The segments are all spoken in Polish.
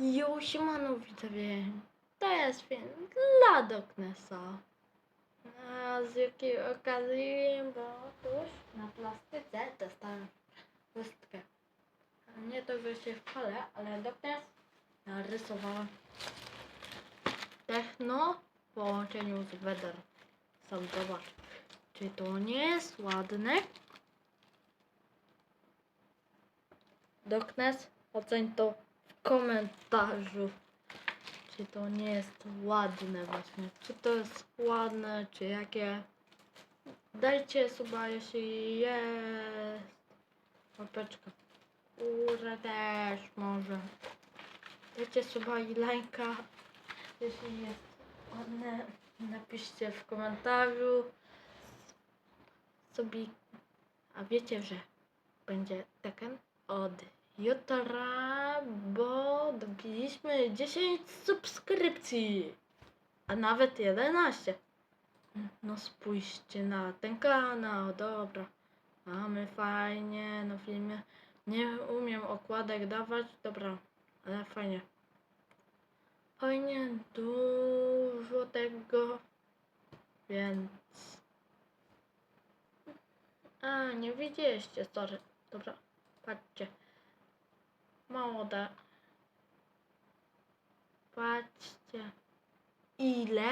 Jo, siemano widzowie. To jest film dla Doknesa. A z jakiej okazji, bo tuż na plastyce dostałem pustkę. Nie to, że się chwalę, ale Doknes narysowałem techno w połączeniu z Weather. Sam zobacz. Czy to nie jest ładne? Doknes, oceń to komentarzu. Czy to nie jest ładne właśnie? Czy to jest ładne, czy jakie? Dajcie suba, jeśli jest. Łapeczka. Górę też może. Dajcie suba i lajka, jeśli jest ładne. Napiszcie w komentarzu. Sobie. A wiecie, że będzie Tekken od jutra, dobiliśmy 10 subskrypcji, a nawet 11. No spójrzcie na ten kanał, dobra. Mamy fajnie na filmie. Nie umiem okładek dawać, dobra, ale fajnie. Fajnie, dużo tego, więc... A, nie widzieliście, sorry. Dobra, patrzcie. Mało da. Patrzcie. Ile?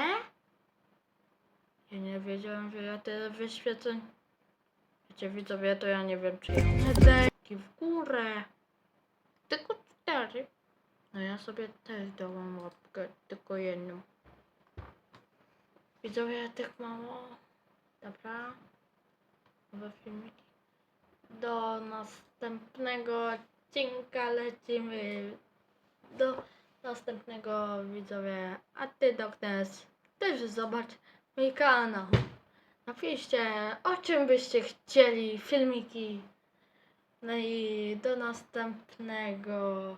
Ja nie wiedziałem, że ja tyle wyświeceń. Wiecie, widzowie, to ja nie wiem, czy ja Medeki w górę. Tylko cztery. No ja sobie też dałam łapkę, tylko jedną. Widzowie, tak mało. Dobra. Nowe filmiki. Do następnego odcinka lecimy. Do następnego widzowie. A ty, Doknes, też zobacz mój kanał. Napiszcie, o czym byście chcieli filmiki. No i do następnego.